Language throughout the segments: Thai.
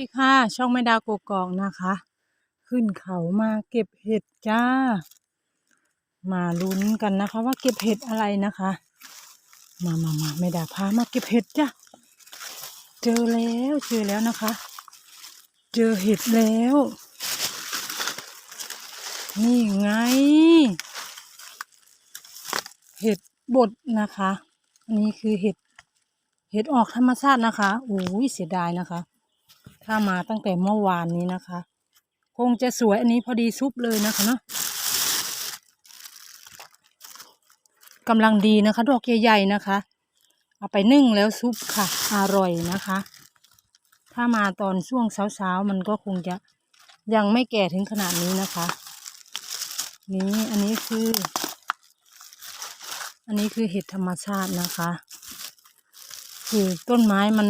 ดีค่ะ ช่องแม่ดาวกกอกนะคะ ขึ้นเขามาเก็บเห็ดจ้า มาลุ้นกันนะคะ ว่าเก็บเห็ดอะไรนะคะ มามามาแม่ดาพามาเก็บเห็ดจ้าเจอแล้วเจอแล้วนะคะ เจอเห็ดแล้ว นี่ไง เห็ดบดนะคะนนี้คือเห็ด เห็ดออกธรรมชาตินะคะโอ้ยเสียดายนะคะ ถ้ามาตั้งแต่เมื่อวานนี้นะคะ คงจะสวยอันนี้พอดีซุปเลยนะคะเนาะกำลังดีนะคะ ดอกใหญ่ๆนะคะ เอาไปนึ่งแล้วซุปค่ะ อร่อยนะคะ ถ้ามาตอนช่วงเช้าๆมันก็คงจะยังไม่แก่ถึงขนาดนี้นะคะ นี่อันนี้คือ อันนี้คือเห็ดธรรมชาตินะคะ คือต้นไม้มัน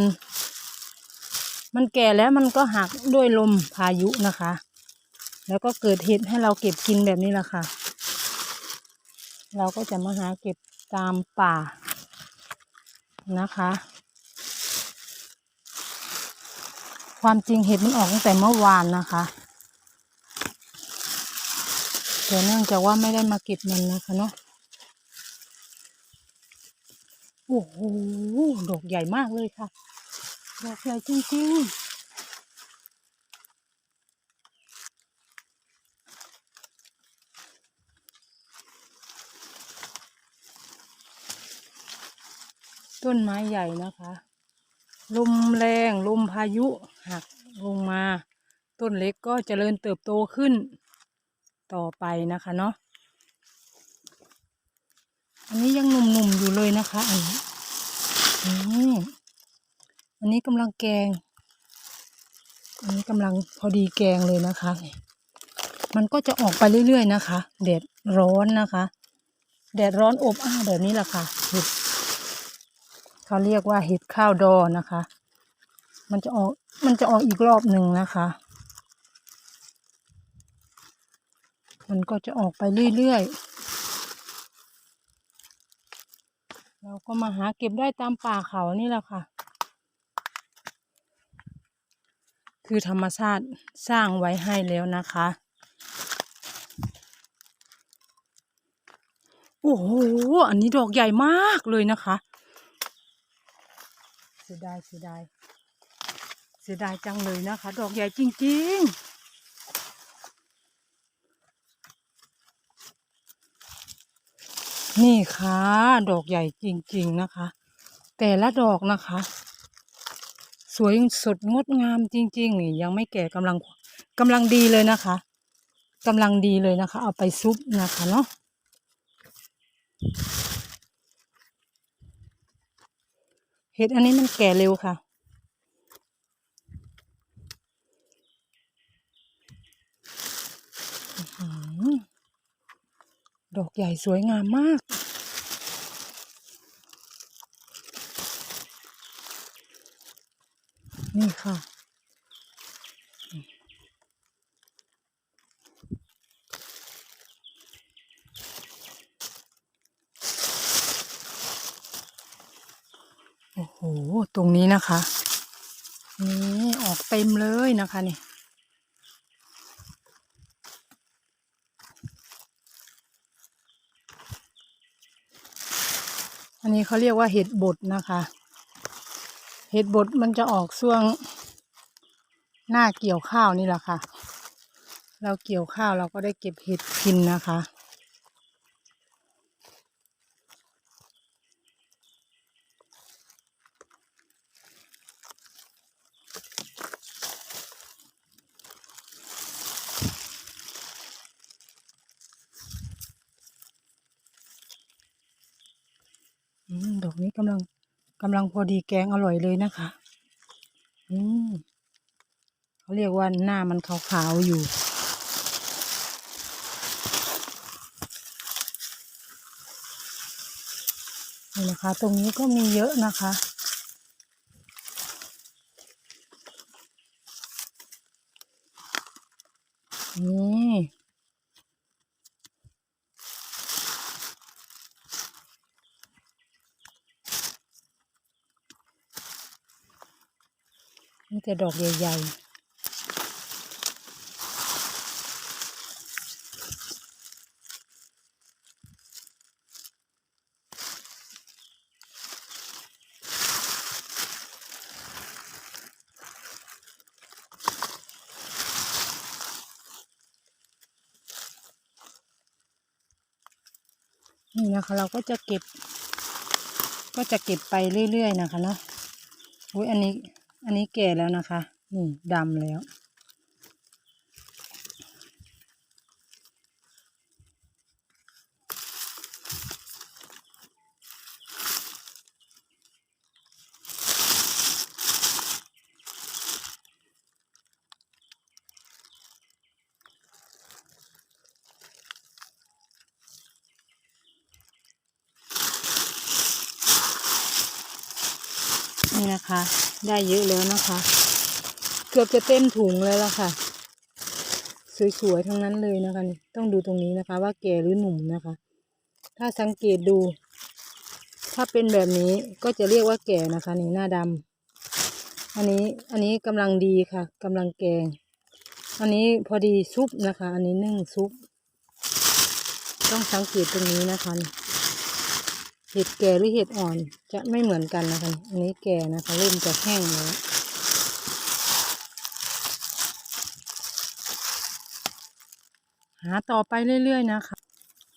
มันแก่แล้วมันก็หักด้วยลมพายุนะคะ แล้วก็เกิดเห็ดให้เราเก็บกินแบบนี้แหละค่ะ เราก็จะมาหาเก็บตามป่านะคะ ความจริงเห็ดมันออกตั้งแต่เมื่อวานนะคะแต่เนื่องจากว่าไม่ได้มาเก็บมันนะคะเนาะโอ้โหดอกใหญ่มากเลยค่ะ ดอกใหญ่จริงๆต้นไม้ใหญ่นะคะ ลมแรงลมพายุหักลงมา ต้นเล็กก็เจริญเติบโตขึ้น ต่อไปนะคะเนาะอันนี้ยังหนุ่มๆอยู่เลยนะคะอันนี้ อันนี้กำลังแกง อันนี้กำลังพอดีแกงเลยนะคะ มันก็จะออกไปเรื่อยๆนะคะ แดดร้อนนะคะ แดดร้อนอบอ้าวแบบนี้แหละค่ะเห็ดเขาเรียกว่าเห็ดข้าวดอนะคะ มันจะออกมันจะออกอีกรอบหนึ่งนะคะ มันก็จะออกไปเรื่อยๆ เราก็มาหาเก็บได้ตามป่าเขานี่แหละค่ะ คือธรรมชาติสร้างไว้ให้แล้วนะคะ โอ้โห อันนี้ดอกใหญ่มากเลยนะคะ เสียดายเสียดายเสียดายจังเลยนะคะ ดอกใหญ่จริงๆนี่ค่ะ ดอกใหญ่จริง ๆ นะคะ แต่ละดอกนะคะ สวยสดงดงามจริงๆนี่ยังไม่แก่กำลังกำลังดีเลยนะคะกำลังดีเลยนะคะ เอาไปซุปนะคะเนาะเห็ดอันนี้มันแก่เร็วค่ะ ดอกใหญ่สวยงามมาก นี่ค่ะ โอ้โห ตรงนี้นะคะ นี่ออกเต็มเลยนะคะนี่อันนี้เขาเรียกว่าเห็ดบดนะคะ เห็ดบดมันจะออกช่วงหน้าเกี่ยวข้าวนี่แหละค่ะ เราเกี่ยวข้าวเราก็ได้เก็บเห็ดกินนะคะอืมดอกนี้กำลัง กำลังพอดีแกงอร่อยเลยนะคะ อืมเขาเรียกว่าหน้ามันขาวๆอยู่ นี่นะคะ ตรงนี้ก็มีเยอะนะคะนี่ มีแต่ดอกใหญ่ๆนี่นะคะเราก็จะเก็บ ก็จะเก็บไปเรื่อยๆนะคะเนาะอุ้ยอันนี้ อันนี้แก่แล้วนะคะ นี่ดำแล้ว นะคะ ได้เยอะแล้วนะคะ เกือบจะเต็มถุงเลยล้วค่ะ สวยๆทั้งนั้นเลยนะคะนี่ต้องดูตรงนี้นะคะ ว่าแก่หรือหนุ่มนะคะ ถ้าสังเกตดู ถ้าเป็นแบบนี้ก็จะเรียกว่าแก่นะคะนี่หน้าดำอันนี้อันนี้กำลังดีค่ะกำลังแกง อันนี้พอดีซุปนะคะ อันนี้นึ่งซุป ต้องสังเกตตรงนี้นะคะนี่ เห็ดแก่หรือเห็ดอ่อนจะไม่เหมือนกันนะคะอันนี้แก่นะคะเริ่มจะแห้งแล้วหาต่อไปเรื่อยๆนะคะ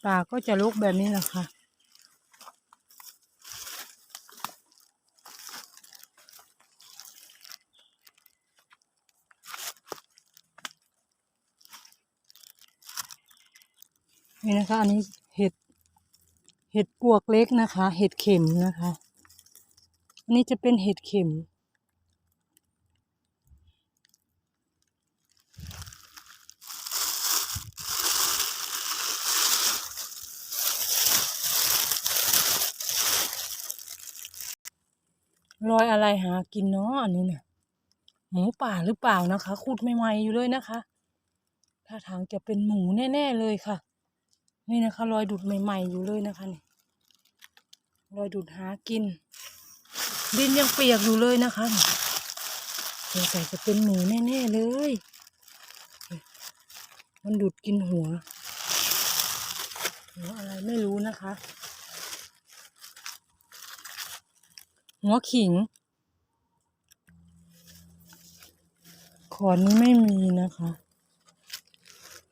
ป่าก็จะลุกแบบนี้แหละค่ะนี่นะคะอันนี้ เห็ดปวกเล็กนะคะ เห็ดเข็มนะคะ อันนี้จะเป็นเห็ดเข็ม รอยอะไรหากินเนาะอันนี้เนี่ยหมูป่าหรือเปล่านะคะขุดใหม่ๆอยู่เลยนะคะ ถ้าทางจะเป็นหมูแน่ ๆ เลยค่ะ นี่นะคะรอยดูดใหม่ ๆ อยู่เลยนะคะนี่รอยดูดหากิน ดินยังเปียกอยู่เลยนะคะสงสัยจะเป็นหมูแน่ๆเลย มันดูดกินหัว หัวอะไรไม่รู้นะคะ หัวขิง ขอนนี้ไม่มีนะคะ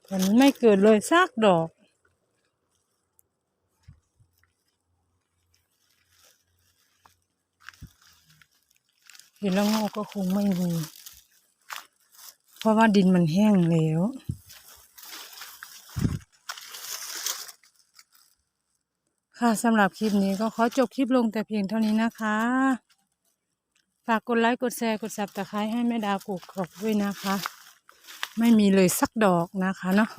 ขอนนี้ไม่เกิดเลยซากดอก เห็นแล้วงอกก็คงไม่มี เพราะว่าดินมันแห้งแล้วค่ะสำหรับคลิปนี้ก็ขอจบคลิปลงแต่เพียงเท่านี้นะคะ ฝากกดไลค์กดแชร์กดซับตะไคร้ให้แม่ดาวกกกรอกด้วยนะคะ ไม่มีเลยสักดอกนะคะเนาะ